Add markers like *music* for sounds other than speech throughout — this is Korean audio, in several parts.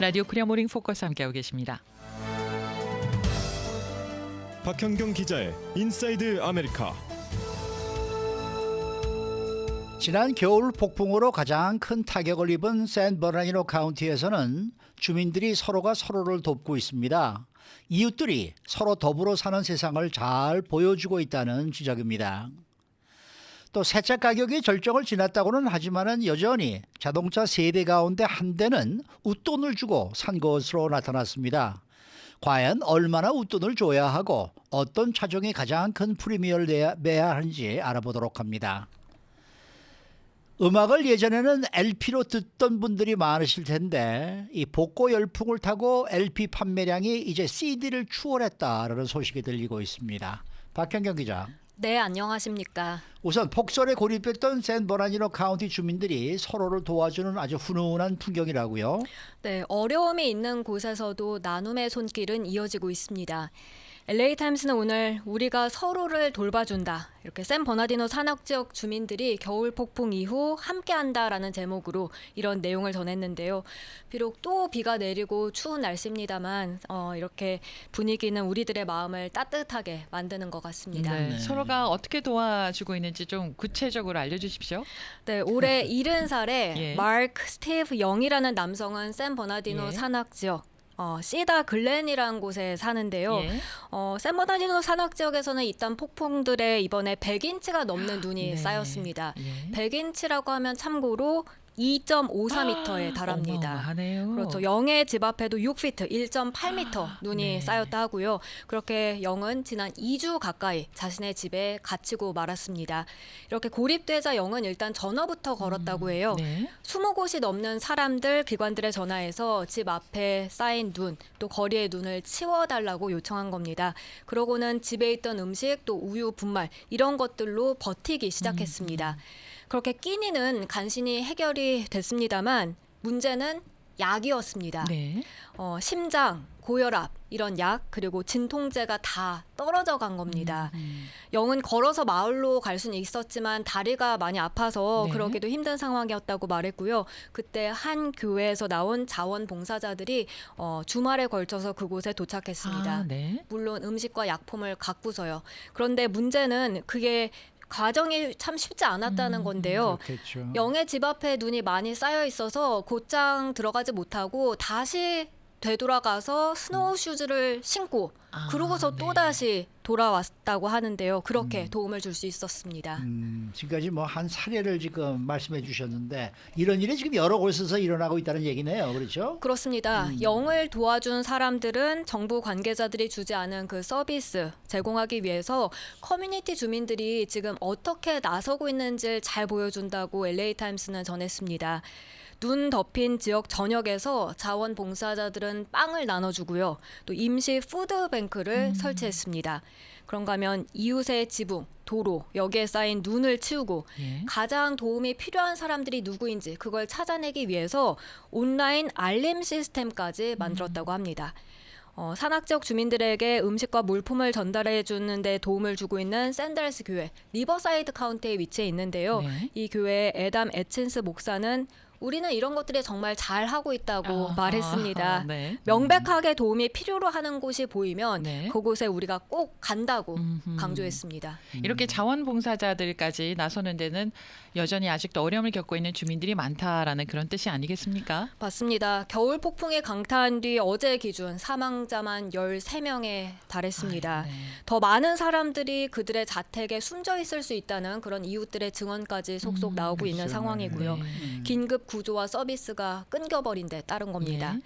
라디오 코리아 모닝 포커스 함께하고 계십니다. 박현경 기자의 인사이드 아메리카. 지난 겨울 폭풍으로 가장 큰 타격을 입은 샌버나니노 카운티에서는 주민들이 서로가 서로를 돕고 있습니다. 이웃들이 서로 더불어 사는 세상을 잘 보여주고 있다는 지적입니다. 또 세차 가격이 절정을 지났다고는 하지만은 여전히 자동차 세 대 가운데 한 대는 웃돈을 주고 산 것으로 나타났습니다. 과연 얼마나 웃돈을 줘야 하고 어떤 차종이 가장 큰 프리미어를 내야, 내야 하는지 알아보도록 합니다. 음악을 예전에는 LP로 듣던 분들이 많으실 텐데 이 복고 열풍을 타고 LP 판매량이 이제 CD를 추월했다라는 소식이 들리고 있습니다. 박현경 기자. 네, 안녕하십니까. 우선 폭설에 고립됐던 샌버나니노 카운티 주민들이 서로를 도와주는 아주 훈훈한 풍경이라고요. 네, 어려움이 있는 곳에서도 나눔의 손길은 이어지고 있습니다. LA 타임스는 오늘 우리가 서로를 돌봐준다. 이렇게 샌 버나디노 산악 지역 주민들이 겨울 폭풍 이후 함께한다라는 제목으로 이런 내용을 전했는데요. 비록 또 비가 내리고 추운 날씨입니다만 어, 이렇게 분위기는 우리들의 마음을 따뜻하게 만드는 것 같습니다. 네, 네. 서로가 어떻게 도와주고 있는지 좀 구체적으로 알려주십시오. 네, 올해 *laughs* 70살에 예. 마크 스티브 영이라는 남성은 샌 버나디노 예. 산악 지역 어, 시다 글렌이라는 곳에 사는데요. 예. 어, 샌 버나디노 산악 지역에서는 일단 폭풍들에 이번에 100인치가 넘는 눈이 네. 쌓였습니다. 예. 100인치라고 하면 참고로 2.54m에 달합니다. 어마어마하네요. 그렇죠. 영의 집 앞에도 6피트, 1.8m 눈이 네. 쌓였다 하고요. 그렇게 영은 지난 2주 가까이 자신의 집에 갇히고 말았습니다. 이렇게 고립되자 영은 일단 전화부터 걸었다고 해요. 네. 20곳이 넘는 사람들, 기관들에 전화해서 집 앞에 쌓인 눈, 또 거리의 눈을 치워달라고 요청한 겁니다. 그러고는 집에 있던 음식, 또 우유, 분말 이런 것들로 버티기 시작했습니다. 그렇게 끼니는 간신히 해결이 됐습니다만 문제는 약이었습니다. 네. 어, 심장, 고혈압 이런 약 그리고 진통제가 다 떨어져 간 겁니다. 음. 영은 걸어서 마을로 갈 수는 있었지만 다리가 많이 아파서 네. 그러기도 힘든 상황이었다고 말했고요. 그때 한 교회에서 나온 자원봉사자들이 어, 주말에 걸쳐서 그곳에 도착했습니다. 아, 네. 물론 음식과 약품을 갖고서요. 그런데 문제는 그게 과정이 참 쉽지 않았다는 음, 건데요. 그렇겠죠. 영의 집 앞에 눈이 많이 쌓여 있어서 곧장 들어가지 못하고 다시 되돌아가서 스노우 슈즈를 신고 아, 그러고서 네. 또 다시 돌아왔다고 하는데요. 그렇게 도움을 줄 수 있었습니다. 음, 지금까지 뭐 한 사례를 지금 말씀해 주셨는데 이런 일이 지금 여러 곳에서 일어나고 있다는 얘기네요. 그렇죠? 그렇습니다. 음. 영을 도와준 사람들은 정부 관계자들이 주지 않은 그 서비스 제공하기 위해서 커뮤니티 주민들이 지금 어떻게 나서고 있는지를 잘 보여준다고 LA 타임스는 전했습니다. 눈 덮인 지역 전역에서 자원봉사자들은 빵을 나눠주고요. 또 임시 푸드뱅크를 설치했습니다. 그런가 하면 이웃의 지붕, 도로, 여기에 쌓인 눈을 치우고 예. 가장 도움이 필요한 사람들이 누구인지 그걸 찾아내기 위해서 온라인 알림 시스템까지 만들었다고 합니다. 어, 산악 지역 주민들에게 음식과 물품을 전달해 주는데 도움을 주고 있는 샌들스 교회 리버사이드 카운티에 위치해 있는데요. 네. 이 교회의 에담 에친스 목사는 우리는 이런 것들이 정말 잘 하고 있다고 아, 말했습니다. 네. 명백하게 도움이 필요로 하는 곳이 보이면 네. 그곳에 우리가 꼭 간다고 음흠. 강조했습니다. 이렇게 자원봉사자들까지 나서는 데는 여전히 아직도 어려움을 겪고 있는 주민들이 많다라는 그런 뜻이 아니겠습니까? 맞습니다. 겨울 폭풍이 강타한 뒤 어제 기준 사망자만 13명에 달했습니다. 아유, 네. 더 많은 사람들이 그들의 자택에 숨져 있을 수 있다는 그런 이웃들의 증언까지 속속 음, 나오고 있는 그렇죠. 상황이고요. 네. 긴급 구조와 서비스가 끊겨버린 데 따른 겁니다. 예.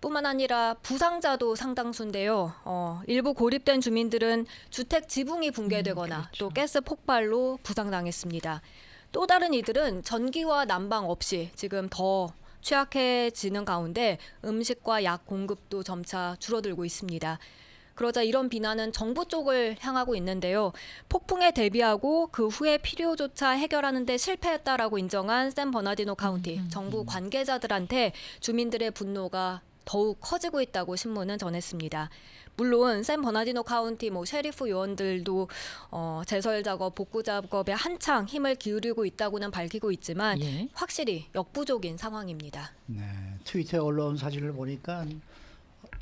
뿐만 아니라 부상자도 상당수인데요. 어, 일부 고립된 주민들은 주택 지붕이 붕괴되거나 음, 그렇죠. 또 가스 폭발로 부상당했습니다. 또 다른 이들은 전기와 난방 없이 지금 더 취약해지는 가운데 음식과 약 공급도 점차 줄어들고 있습니다. 그러자 이런 비난은 정부 쪽을 향하고 있는데요. 폭풍에 대비하고 그 후에 필요조차 해결하는 데 실패했다라고 인정한 샌 버나디노 카운티 음, 음, 정부 관계자들한테 주민들의 분노가 더욱 커지고 있다고 신문은 전했습니다. 물론 샌 버나디노 카운티 뭐 셰리프 요원들도 어, 제설 작업, 복구 작업에 한창 힘을 기울이고 있다고는 밝히고 있지만 예. 확실히 역부족인 상황입니다. 네, 트위터에 올라온 사진을 보니까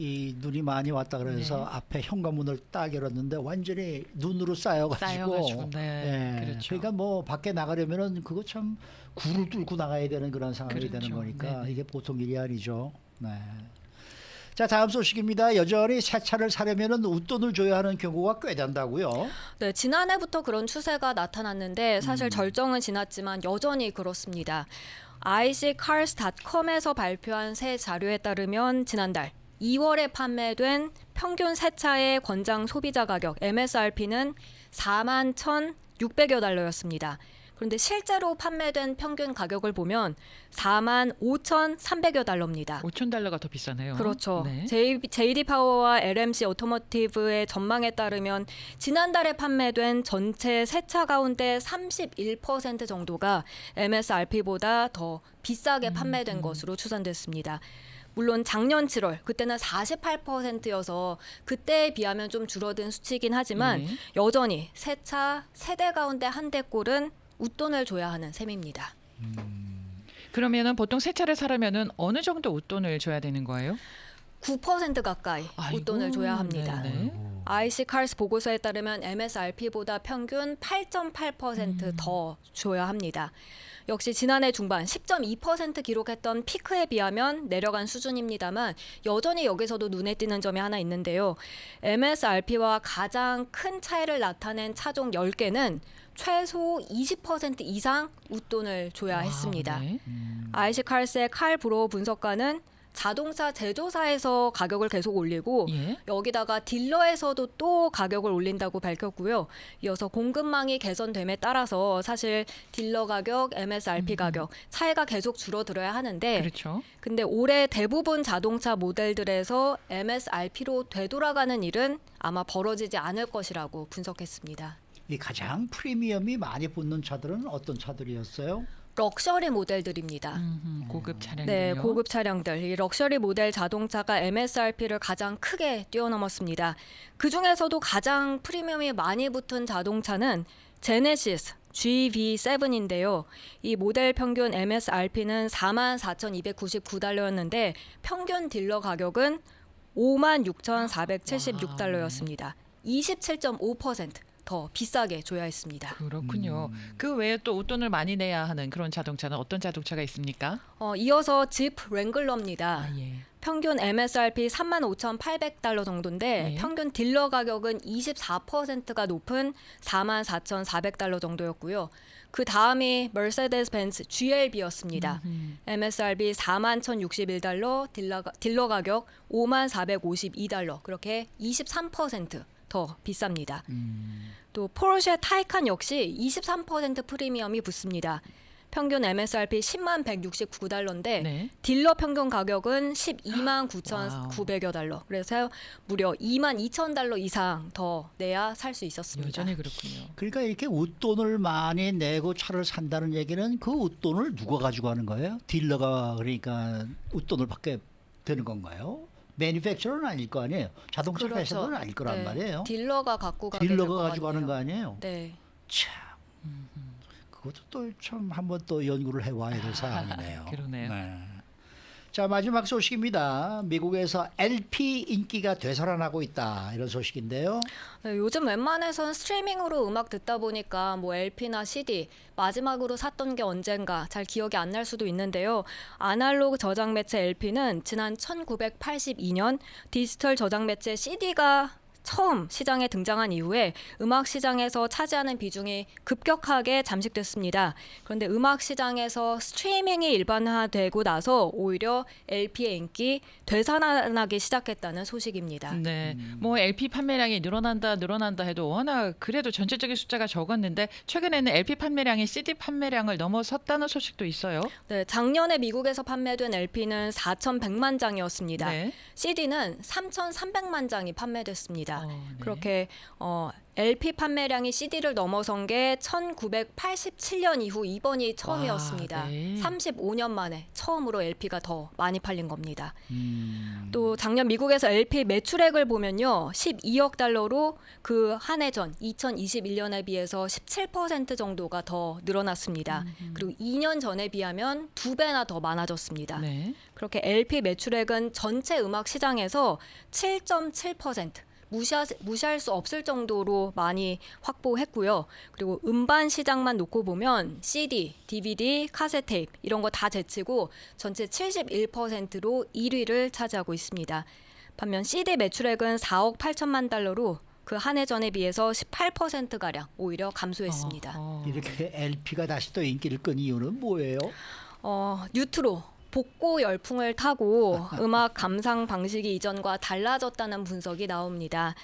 이 눈이 많이 왔다 그래서 네. 앞에 현관문을 딱 열었는데 완전히 눈으로 쌓여가지고, 쌓여가지고, 네, 예, 그렇죠. 그러니까 뭐 밖에 나가려면은 그거 참 굴을 뚫고 나가야 되는 그런 상황이 그렇죠. 되는 거니까 네네. 이게 보통 일이 아니죠. 네. 자 다음 소식입니다. 여전히 새 차를 사려면은 웃돈을 줘야 하는 경우가 꽤 된다고요. 네, 지난해부터 그런 추세가 나타났는데 사실 절정은 지났지만 여전히 그렇습니다. iccars.com에서 발표한 새 자료에 따르면 지난달 2월에 판매된 평균 새 차의 권장 소비자 가격 MSRP는 4만 1,600여 달러였습니다. 그런데 실제로 판매된 평균 가격을 보면 4만 5,300여 달러입니다. 5천 달러가 더 비싸네요. 그렇죠. 네. JD 파워와 LMC 오토모티브의 전망에 따르면 지난달에 판매된 전체 새 차 가운데 31% 정도가 MSRP보다 더 비싸게 판매된 것으로 추산됐습니다. 물론 작년 7월 그때는 48%여서 그때에 비하면 좀 줄어든 수치이긴 하지만 예. 여전히 새차 세 대 가운데 한 대꼴은 웃돈을 줘야 하는 셈입니다. 그러면은 보통 새 차를 사려면은 어느 정도 웃돈을 줘야 되는 거예요? 9% 가까이 아이고, 웃돈을 줘야 합니다. 네네. IC 카스 보고서에 따르면 MSRP보다 평균 8.8%더 줘야 합니다. 역시 지난해 중반 10.2% 기록했던 피크에 비하면 내려간 수준입니다만 여전히 여기서도 눈에 띄는 점이 하나 있는데요. MSRP와 가장 큰 차이를 나타낸 차종 10개는 최소 20% 이상 웃돈을 줘야 와, 했습니다. 네. 아이시칼스의 칼 브로 분석가는 자동차 제조사에서 가격을 계속 올리고 예. 여기다가 딜러에서도 또 가격을 올린다고 밝혔고요. 이어서 공급망이 개선됨에 따라서 사실 딜러 가격, MSRP 가격 차이가 계속 줄어들어야 하는데 그렇죠. 근데 올해 대부분 자동차 모델들에서 MSRP로 되돌아가는 일은 아마 벌어지지 않을 것이라고 분석했습니다. 이 가장 프리미엄이 많이 붙는 차들은 어떤 차들이었어요? 럭셔리 모델들입니다. 음흠, 고급 차량이요. 네, 고급 차량들. 이 럭셔리 모델 자동차가 MSRP를 가장 크게 뛰어넘었습니다. 그 중에서도 가장 프리미엄이 많이 붙은 자동차는 제네시스 GV7인데요. 이 모델 평균 MSRP는 44,299달러였는데 평균 딜러 가격은 56,476달러였습니다. 27.5% 더 비싸게 줘야 했습니다. 그렇군요. 음. 그 외에 또 웃돈을 많이 내야 하는 그런 자동차는 어떤 자동차가 있습니까? 어, 이어서 집 랭글러입니다. 아 예. 평균 MSRP 35,800달러 정도인데 네. 평균 딜러 가격은 24%가 높은 44,400달러 정도였고요. 그 다음이 머세데스 벤츠 GLB였습니다. 음, MSRP 41,061달러, 딜러, 가- 딜러 가격 54,52달러. 그렇게 23% 더 비쌉니다. 음. 또 포르쉐 타이칸 역시 23% 프리미엄이 붙습니다. 평균 MSRP 10만 169달러인데 네. 딜러 평균 가격은 12만 9,900여 달러. 그래서 무려 2만 2천 달러 이상 더 내야 살 수 있었습니다. 여전히 그렇군요. 그러니까 이렇게 웃돈을 많이 내고 차를 산다는 얘기는 그 웃돈을 누가 가지고 하는 거예요? 딜러가 그러니까 웃돈을 받게 되는 건가요? 매니팩처러는 아닐 거 아니에요. 자동차 그렇죠. 회사는 아닐 거란 네. 말이에요. 딜러가 갖고 가게 딜러가 가지고 하는 같네요. 거 아니에요? 네. 참. 그것도 또 참 한번 또 연구를 해와야 될 사안이네요. *laughs* 그러네요. 네. 자 마지막 소식입니다. 미국에서 LP 인기가 되살아나고 있다 이런 소식인데요. 네, 요즘 웬만해선 스트리밍으로 음악 듣다 보니까 뭐 LP나 CD 마지막으로 샀던 게 언젠가 잘 기억이 안 날 수도 있는데요. 아날로그 저장 매체 LP는 지난 1982년 디지털 저장 매체 CD가 처음 시장에 등장한 이후에 음악 시장에서 차지하는 비중이 급격하게 잠식됐습니다. 그런데 음악 시장에서 스트리밍이 일반화되고 나서 오히려 LP의 인기 되살아나기 시작했다는 소식입니다. 네. 음. 뭐 LP 판매량이 늘어난다 늘어난다 해도 워낙 그래도 전체적인 숫자가 적었는데 최근에는 LP 판매량이 CD 판매량을 넘어섰다는 소식도 있어요. 네, 작년에 미국에서 판매된 LP는 4,100만 장이었습니다. 네. CD는 3,300만 장이 판매됐습니다. 있습니다. 어, 네. 그렇게 어, LP 판매량이 CD를 넘어선 게 1987년 이후 이번이 처음이었습니다. 와, 네. 35년 만에 처음으로 LP가 더 많이 팔린 겁니다. 음, 또 작년 미국에서 LP 매출액을 보면요. 12억 달러로 그 한 해 전 2021년에 비해서 17% 정도가 더 늘어났습니다. 그리고 2년 전에 비하면 두 배나 더 많아졌습니다. 네. 그렇게 LP 매출액은 전체 음악 시장에서 7.7% 무시하, 무시할 수 없을 정도로 많이 확보했고요. 그리고 음반 시장만 놓고 보면 CD, DVD, 카세트 테이프 이런 거 다 제치고 전체 71%로 1위를 차지하고 있습니다. 반면 CD 매출액은 4억 8천만 달러로 그 한 해 전에 비해서 18%가량 오히려 감소했습니다. 어, 어. 이렇게 LP가 다시 또 인기를 끈 이유는 뭐예요? 어, 뉴트로 복고 열풍을 타고 음악 감상 방식이 이전과 달라졌다는 분석이 나옵니다.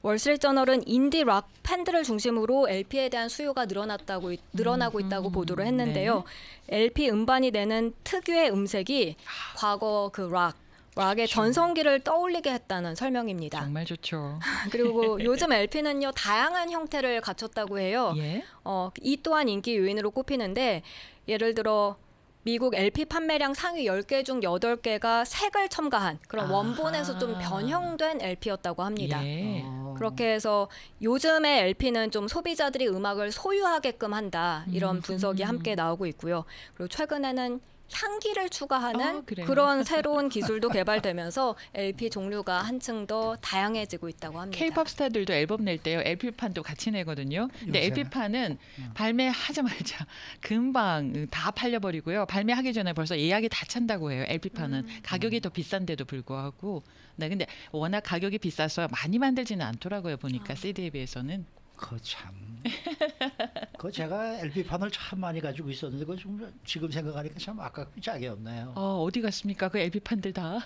월스트리트저널은 인디 락 팬들을 중심으로 LP에 대한 수요가 늘어났다고 있- 늘어나고 있다고 보도를 했는데요. LP 음반이 내는 특유의 음색이 과거 그 락, 락의 전성기를 떠올리게 했다는 설명입니다. 정말 좋죠. *laughs* 그리고 요즘 LP는요 다양한 형태를 갖췄다고 해요. 예. 어, 이 또한 인기 요인으로 꼽히는데 예를 들어 미국 LP 판매량 상위 10개 중 8개가 색을 첨가한 그런 아하. 원본에서 좀 변형된 LP였다고 합니다. 예. 어, 그렇게 해서 요즘의 LP는 좀 소비자들이 음악을 소유하게끔 한다 이런 음. 분석이 함께 나오고 있고요. 그리고 최근에는 향기를 추가하는 어? 그런 새로운 기술도 개발되면서 LP 종류가 한층 더 다양해지고 있다고 합니다. K-팝 스타들도 앨범 낼 때요 LP판도 같이 내거든요. 근데 요새. LP판은 음. 발매하자마자 금방 다 팔려버리고요. 발매하기 전에 벌써 예약이 다 찬다고 해요. LP판은 음. 가격이 더 비싼데도 불구하고. 네, 근데 워낙 가격이 비싸서 많이 만들지는 않더라고요. 보니까 아. CD에 비해서는. 그 참. *laughs* 그 제가 LP판을 참 많이 가지고 있었는데 그좀 지금 생각하니까 참 아깝고 짝이 없네요. 어 어디 갔습니까? 그 LP판들 다.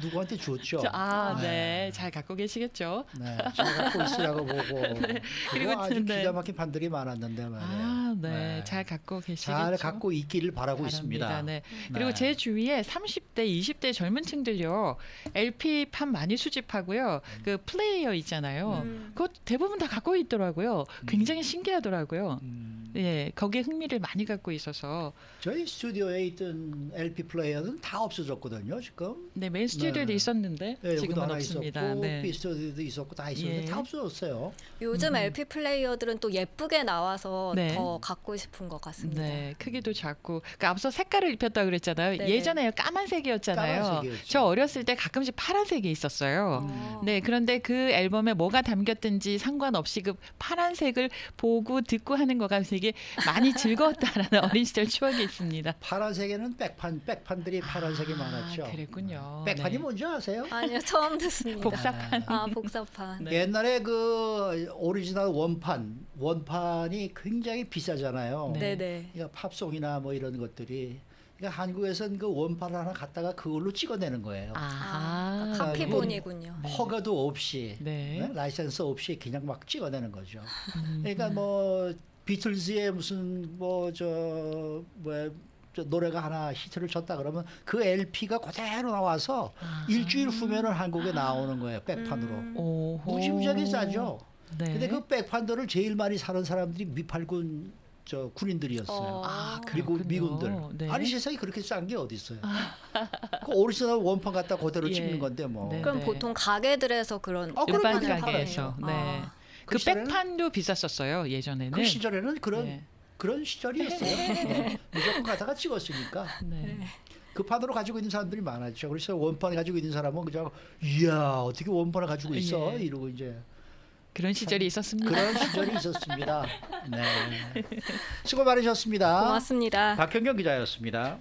누구한테 줬죠? 저- *laughs* 아, 네. 네, 잘 갖고 계시겠죠. 네, 제가 갖고 있으라고 *laughs* 보고 그리고 그리고 아주 네. 기가 막힌 판들이 많았는데 말이에요. 아, 네, 네. 잘 갖고 계시겠죠. 잘 갖고 있기를 바라고 바랍니다. 있습니다. 네. 그리고 네. 제 주위에 30대, 20대 젊은 층들요. LP 판 많이 수집하고요. 그 플레이어 있잖아요. 음. 그거 대부분 다 갖고 있더라고요. 굉장히 신기하더라고요. 음, 예, 거기에 흥미를 많이 갖고 있어서 저희 스튜디오에 있던 LP 플레이어는 다 없어졌거든요. 지금. 네, 메인 스튜디오에도 네. 있었는데 네, 지금은 하나 없습니다. 있었고 네. B 스튜디오도 있었고 다 있었는데 예. 다 없어졌어요. 요즘 LP 플레이어들은 또 예쁘게 나와서 네. 더 갖고 싶은 것 같습니다. 네, 크기도 작고. 그러니까 앞서 색깔을 입혔다 그랬잖아요. 네. 예전에 까만색이었잖아요. 까만색이었죠. 저 어렸을 때 가끔씩 파란색이 있었어요. 어. 네, 그런데 그 앨범에 뭐가 담겼든지 상관없이 그 파란색을 보고 듣고 하는 거가 되게 많이 즐거웠다라는 *laughs* 어린 시절 추억이 있습니다. 파란색에는 백판 백판들이 파란색이 아, 많았죠. 그랬군요. 백판이 네. 뭔지 아세요? 아니요 처음 듣습니다. 복사판. 아 복사판. 네. 옛날에 그 오리지널 원판 원판이 굉장히 비싸잖아요. 네. 네네. 그러니까 팝송이나 뭐 이런 것들이 그러니까 한국에서는 그 원판 하나 갖다가 그걸로 찍어내는 거예요. 아, 아, 그러니까 카피본이군요. 허가도 없이 네. 네? 라이센스 없이 그냥 막 찍어내는 거죠. 음. 그러니까 뭐 비틀즈의 무슨 뭐 저 뭐야 저 노래가 하나 히트를 쳤다 그러면 그 LP가 그대로 나와서 아. 일주일 후면은 한국에 나오는 거예요 백판으로 음. 오호. 무지무지하게 싸죠. 네. 근데 그 백판들을 제일 많이 사는 사람들이 미팔군 저 군인들이었어요. 어. 아, 그리고 그렇군요. 미군들. 네. 아니 세상에 그렇게 싼 게 어디 있어요? 그 오리지널 원판 갖다 그대로 *laughs* 예. 찍는 건데 뭐. 네. 그럼 보통 가게들에서 그런 어, 일반 백판을 가게에서. 네. 아. 그 시절에는 백판도 비쌌었어요 예전에는. 그 시절에는 그런 네. 그런 시절이었어요. 어, 무조건 갖다가 찍었으니까 네. 그 판으로 가지고 있는 사람들이 많았죠. 그래서 원판 가지고 있는 사람은 그냥 이야 어떻게 원판을 가지고 있어 예. 이러고 이제 그런 시절이 있었습니다. 그런 시절이 있었습니다. 네. 수고 많으셨습니다. 고맙습니다. 박현경 기자였습니다.